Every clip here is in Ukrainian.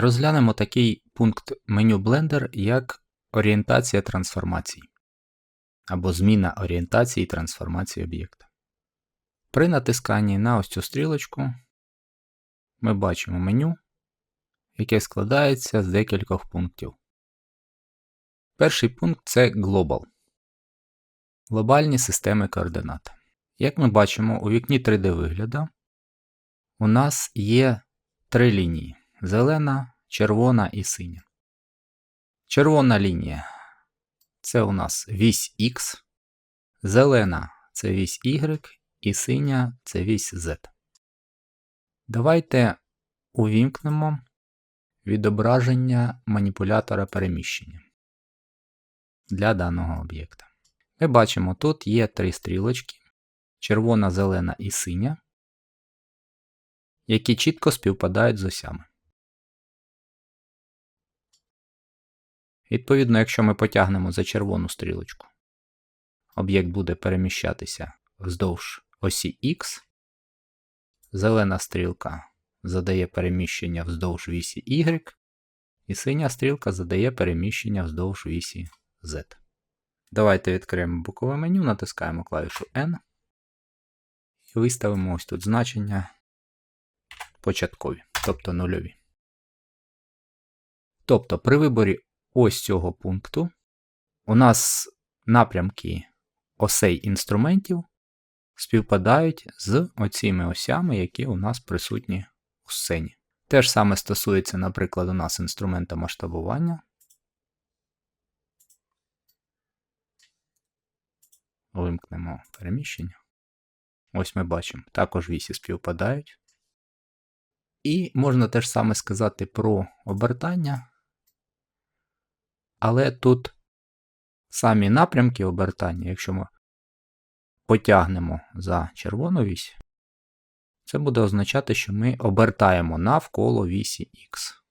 Розглянемо такий пункт меню Blender, як орієнтація трансформацій або зміна орієнтації трансформації об'єкта. При натисканні на ось цю стрілочку ми бачимо меню, яке складається з декількох пунктів. Перший пункт це Global. Глобальні системи координат. Як ми бачимо, у вікні 3D вигляду у нас є три лінії: зелена, червона і синя. Червона лінія це у нас вісь X, зелена це вісь Y і синя це вісь Z. Давайте увімкнемо відображення маніпулятора переміщення для даного об'єкта. Ми бачимо, тут є три стрілочки: червона, зелена і синя, які чітко співпадають з осями. Відповідно, якщо ми потягнемо за червону стрілочку, об'єкт буде переміщатися вздовж осі X, зелена стрілка задає переміщення вздовж вісі Y, і синя стрілка задає переміщення вздовж вісі Z. Давайте відкриємо бокове меню, натискаємо клавішу N і виставимо ось тут значення початкові, тобто нульові. Тобто при виборі ось цього пункту у нас напрямки осей інструментів співпадають з оціми осями, які у нас присутні у сцені. Те ж саме стосується, наприклад, у нас інструмента масштабування. Вимкнемо переміщення. Ось ми бачимо, також вісі співпадають. І можна теж саме сказати про обертання. Але тут самі напрямки обертання, якщо ми потягнемо за червону вісь, це буде означати, що ми обертаємо навколо вісі Х.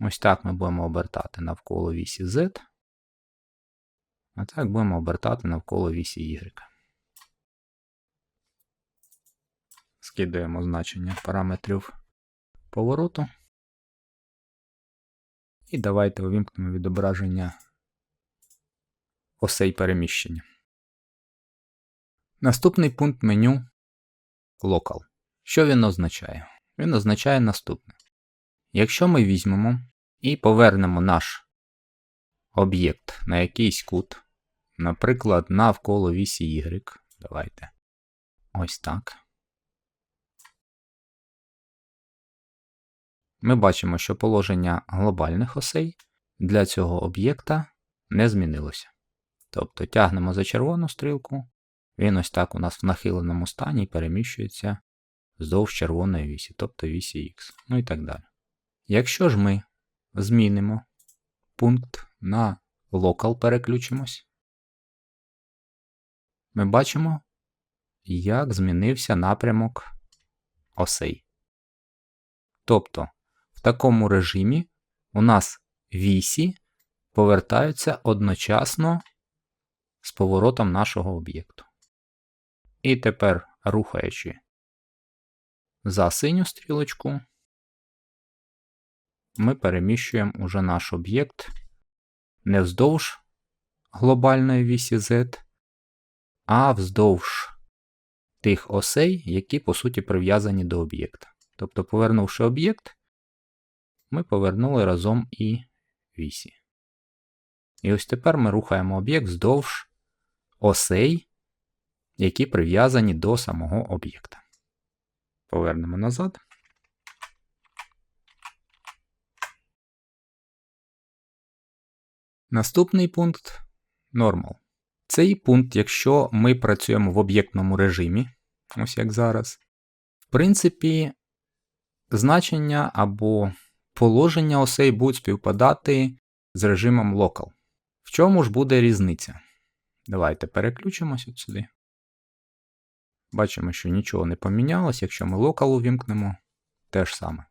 Ось так ми будемо обертати навколо вісі Z. А так будемо обертати навколо вісі Y. Скидуємо значення параметрів повороту. І давайте увімкнемо відображення осей переміщення. Наступний пункт меню Local. Що він означає? Він означає наступне. Якщо ми візьмемо і повернемо наш об'єкт на якийсь кут, наприклад, навколо вісі Y, давайте ось так. Ми бачимо, що положення глобальних осей для цього об'єкта не змінилося. Тобто тягнемо за червону стрілку, він ось так у нас в нахиленому стані переміщується вздовж червоної вісі, тобто вісі Х, ну і так далі. Якщо ж ми змінимо пункт на Local переключимось, ми бачимо, як змінився напрямок осей. Тобто, такому режимі у нас вісі повертаються одночасно з поворотом нашого об'єкту. І тепер, рухаючи за синю стрілочку, ми переміщуємо уже наш об'єкт не вздовж глобальної вісі Z, а вздовж тих осей, які, по суті, прив'язані до об'єкта. Тобто, повернувши об'єкт, ми повернули разом і вісі. І ось тепер ми рухаємо об'єкт вздовж осей, які прив'язані до самого об'єкта. Повернемо назад. Наступний пункт Normal. Цей пункт, якщо ми працюємо в об'єктному режимі, ось як зараз, в принципі, значення або положення осей будуть співпадати з режимом Local. В чому ж буде різниця? Давайте переключимось от сюди. Бачимо, що нічого не помінялось, якщо ми Local увімкнемо, те ж саме.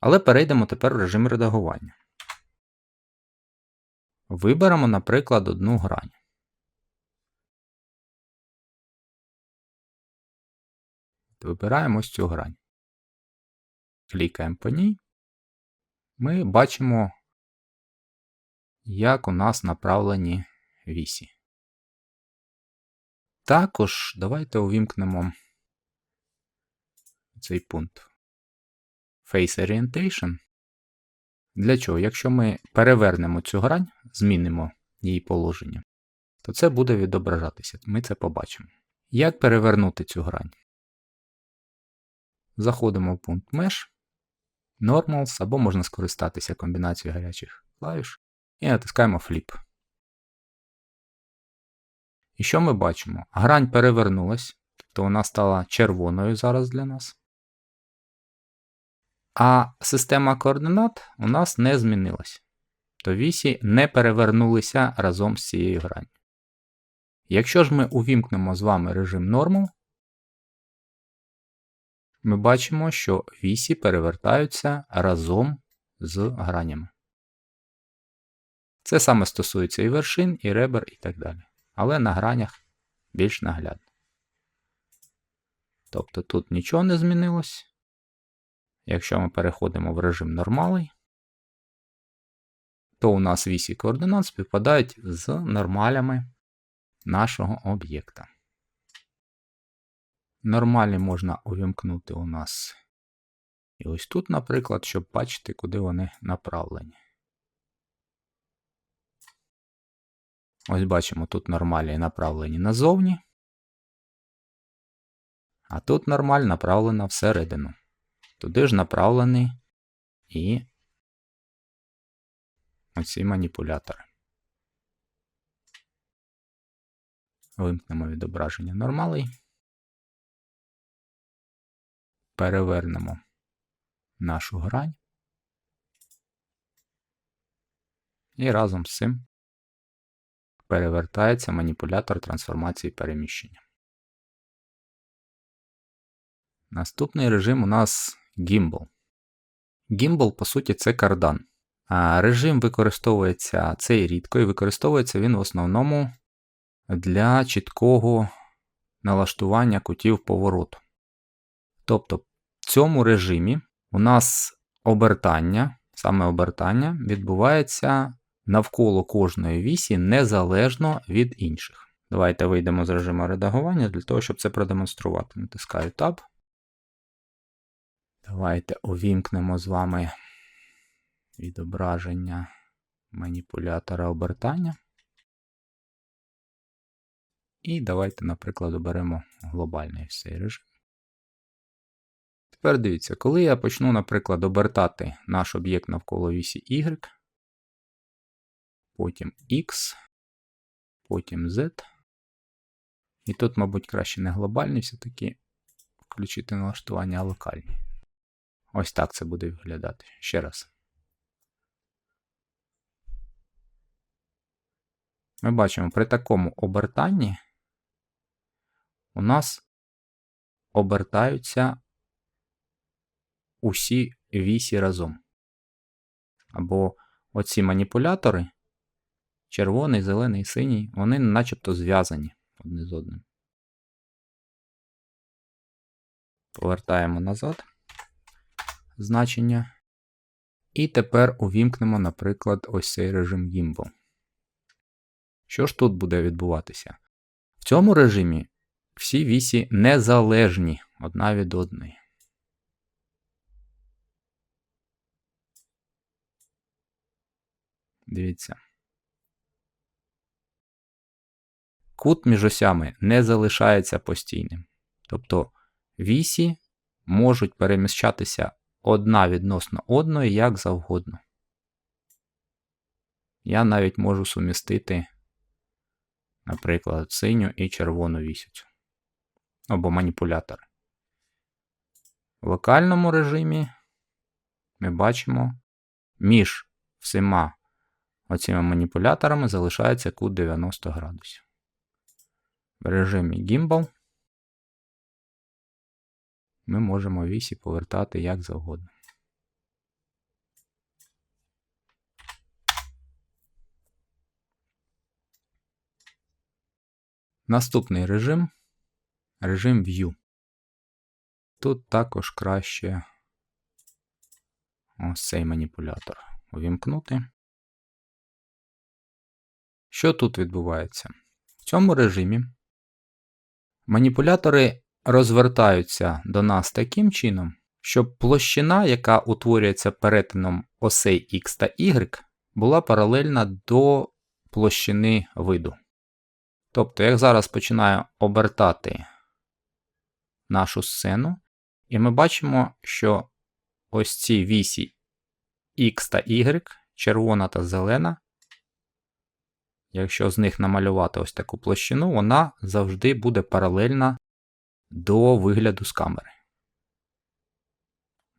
Але перейдемо тепер в режим редагування. Виберемо, наприклад, одну грань. Вибираємо ось цю грань. Клікаємо по ній, ми бачимо, як у нас направлені вісі. Також давайте увімкнемо цей пункт Face Orientation. Для чого? Якщо ми перевернемо цю грань, змінимо її положення, то це буде відображатися. Ми це побачимо. Як перевернути цю грань? Заходимо в пункт Mesh, Normals, або можна скористатися комбінацією гарячих клавіш і натискаємо Flip. І що ми бачимо? Грань перевернулась, тобто вона стала червоною зараз для нас. А система координат у нас не змінилась. То вісі не перевернулися разом з цією гранню. Якщо ж ми увімкнемо з вами режим Normal, ми бачимо, що вісі перевертаються разом з гранями. Це саме стосується і вершин, і ребер, і так далі. Але на гранях більш наглядно. Тобто тут нічого не змінилось. Якщо ми переходимо в режим нормалий, то у нас вісі координат співпадають з нормалями нашого об'єкта. Нормалі можна увімкнути у нас і ось тут, наприклад, щоб бачити, куди вони направлені. Ось бачимо, тут нормалі направлені назовні, а тут нормаль направлена всередину. Туди ж направлений і оці маніпулятори. Вимкнемо відображення нормалей. Перевернемо нашу грань. І разом з цим перевертається маніпулятор трансформації переміщення. Наступний режим у нас Gimbal. Gimbal, по суті, це кардан. Режим використовується цей рідко і використовується він в основному для чіткого налаштування кутів повороту. Тобто, в цьому режимі у нас обертання, саме обертання, відбувається навколо кожної вісі незалежно від інших. Давайте вийдемо з режиму редагування для того, щоб це продемонструвати. Натискаю Tab. Давайте увімкнемо з вами відображення маніпулятора обертання. І давайте, наприклад, оберемо глобальний цей режим. Тепер дивіться, коли я почну, наприклад, обертати наш об'єкт навколо вісі Y, потім X, потім Z. І тут, мабуть, краще не глобальний, все-таки включити налаштування, а локальні. Ось так це буде виглядати. Ще раз. Ми бачимо, при такому обертанні у нас обертаються усі вісі разом. Або оці маніпулятори, червоний, зелений, синій, вони начебто зв'язані одне з одним. Повертаємо назад значення. І тепер увімкнемо, наприклад, ось цей режим Gimbal. Що ж тут буде відбуватися? В цьому режимі всі вісі незалежні одна від одної. Дивіться. Кут між осями не залишається постійним. Тобто вісі можуть переміщатися одна відносно одної як завгодно. Я навіть можу сумістити, наприклад, синю і червону вісіцю. Або маніпулятор. В локальному режимі ми бачимо, між всіма оціми маніпуляторами залишається кут 90 градусів. В режимі Gimbal ми можемо вісі повертати як завгодно. Наступний режим режим View. Тут також краще ось цей маніпулятор увімкнути. Що тут відбувається? В цьому режимі маніпулятори розвертаються до нас таким чином, щоб площина, яка утворюється перетином осей X та Y, була паралельна до площини виду. Тобто, як зараз починаю обертати нашу сцену, і ми бачимо, що ось ці вісі X та Y, червона та зелена, якщо з них намалювати ось таку площину, вона завжди буде паралельна до вигляду з камери.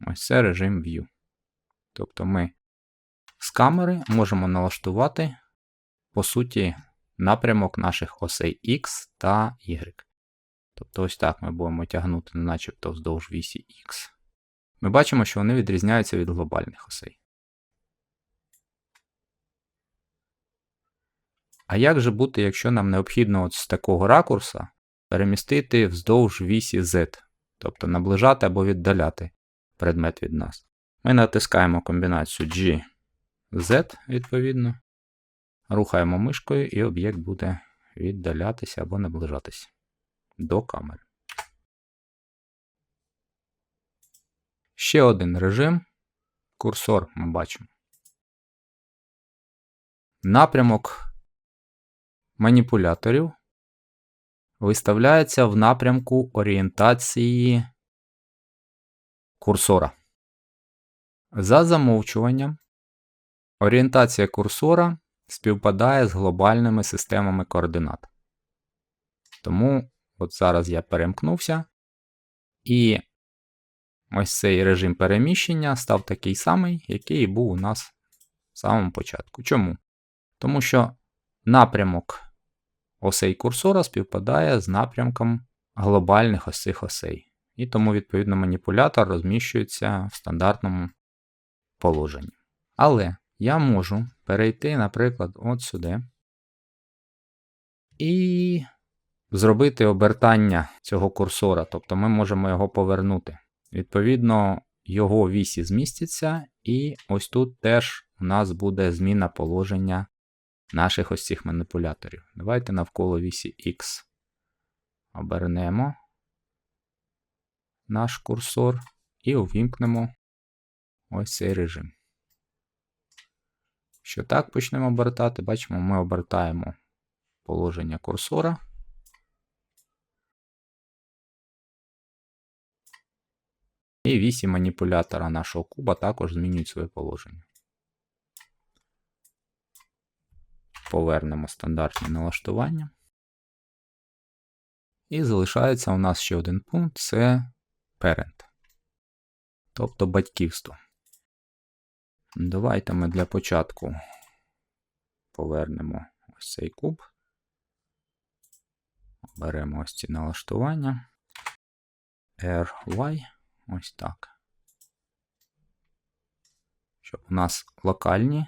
Ось це режим View. Тобто ми з камери можемо налаштувати, по суті, напрямок наших осей X та Y. Тобто, ось так ми будемо тягнути начебто вздовж вісі X. Ми бачимо, що вони відрізняються від глобальних осей. А як же бути, якщо нам необхідно от з такого ракурса перемістити вздовж вісі Z, тобто наближати або віддаляти предмет від нас? Ми натискаємо комбінацію G, Z, відповідно, рухаємо мишкою, і об'єкт буде віддалятися або наближатися до камери. Ще один режим. Курсор ми бачимо. Напрямок маніпуляторів виставляється в напрямку орієнтації курсора. За замовчуванням, орієнтація курсора співпадає з глобальними системами координат. Тому от зараз я перемкнувся, і ось цей режим переміщення став такий самий, який був у нас в самому початку. Чому? Тому що напрямок осей курсора співпадає з напрямком глобальних ось цих осей. І тому, відповідно, маніпулятор розміщується в стандартному положенні. Але я можу перейти, наприклад, от сюди. І зробити обертання цього курсора. Тобто ми можемо його повернути. Відповідно, його вісі змістяться, і ось тут теж у нас буде зміна положення наших ось цих маніпуляторів. Давайте навколо вісі X обернемо наш курсор і увімкнемо ось цей режим. Що так почнемо обертати, бачимо, ми обертаємо положення курсора. І вісі маніпулятора нашого куба також змінюють своє положення. Повернемо стандартні налаштування. І залишається у нас ще один пункт це parent. Тобто батьківство. Давайте ми для початку повернемо ось цей куб. Беремо ось ці налаштування. RY. Ось так. Щоб у нас локальні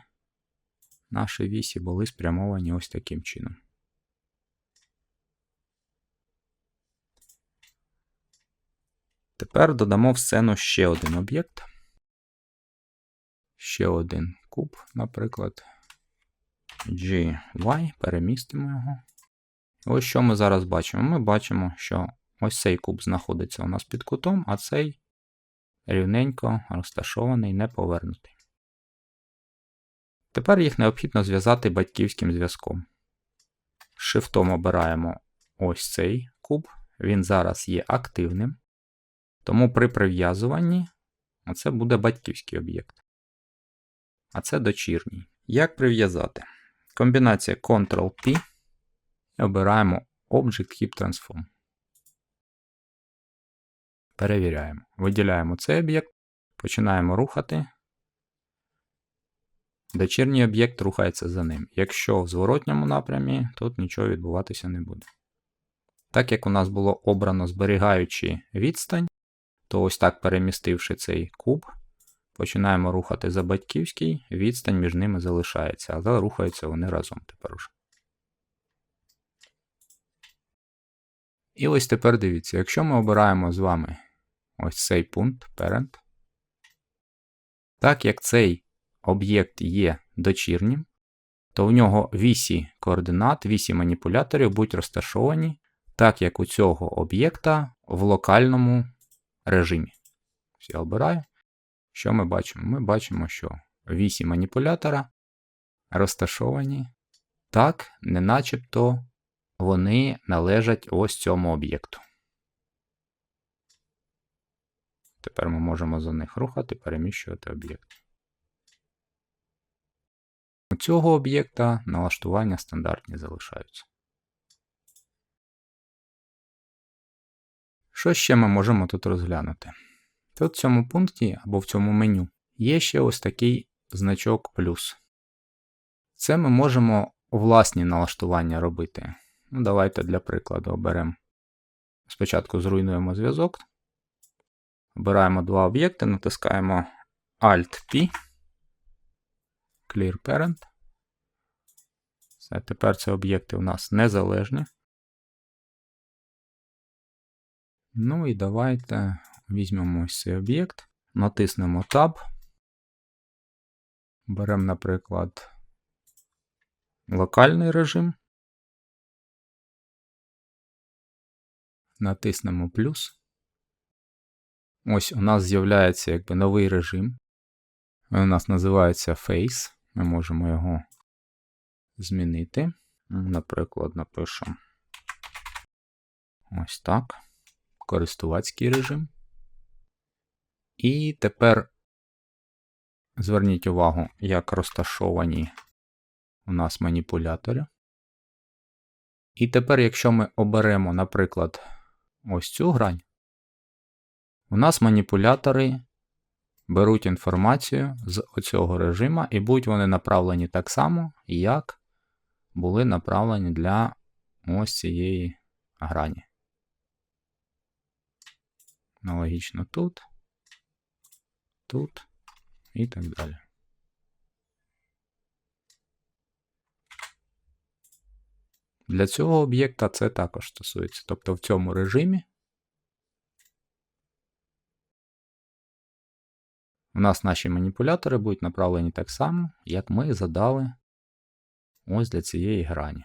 наші вісі були спрямовані ось таким чином. Тепер додамо в сцену ще один об'єкт. Ще один куб, наприклад. GY, перемістимо його. Ось що ми зараз бачимо. Ми бачимо, що ось цей куб знаходиться у нас під кутом, а цей рівненько розташований, не повернутий. Тепер їх необхідно зв'язати батьківським зв'язком. Шифтом обираємо ось цей куб, він зараз є активним. Тому при прив'язуванні це буде батьківський об'єкт. А це дочірній. Як прив'язати? Комбінація Ctrl-P обираємо Object Heap Transform. Перевіряємо. Виділяємо цей об'єкт, починаємо рухати. Дочірній об'єкт рухається за ним. Якщо в зворотньому напрямі, тут нічого відбуватися не буде. Так як у нас було обрано зберігаючи відстань, то ось так перемістивши цей куб, починаємо рухати за батьківський, відстань між ними залишається, але рухаються вони разом тепер уже. І ось тепер дивіться, якщо ми обираємо з вами ось цей пункт parent, Так як цей об'єкт є дочірнім, то в нього вісі координат, вісі маніпуляторів будуть розташовані так, як у цього об'єкта в локальному режимі. Я обираю. Що ми бачимо? Ми бачимо, що вісі маніпулятора розташовані так, не начебто вони належать ось цьому об'єкту. Тепер ми можемо за них рухати, переміщувати об'єкт. У цього об'єкта налаштування стандартні залишаються. Що ще ми можемо тут розглянути? Тут в цьому пункті або в цьому меню є ще ось такий значок плюс. Це ми можемо власні налаштування робити. Ну, Давайте для прикладу оберемо. Спочатку зруйнуємо зв'язок. Обираємо два об'єкти, натискаємо Alt-P. Clear Parent. Все, тепер ці об'єкти у нас незалежні. Ну і давайте візьмемо ось цей об'єкт, натиснемо Tab. Беремо, наприклад, локальний режим. Натиснемо плюс. Ось у нас з'являється якби новий режим. Він у нас називається Face. Ми можемо його змінити. Наприклад, напишемо ось так. Користувацький режим. І тепер зверніть увагу, як розташовані у нас маніпулятори. І тепер, якщо ми оберемо, наприклад, ось цю грань, у нас маніпулятори беруть інформацію з оцього режиму, і будуть вони направлені так само, як були направлені для ось цієї грані. Аналогічно тут, тут і так далі. Для цього об'єкта це також стосується. Тобто в цьому режимі у нас наші маніпулятори будуть направлені так само, як ми задали ось для цієї грані.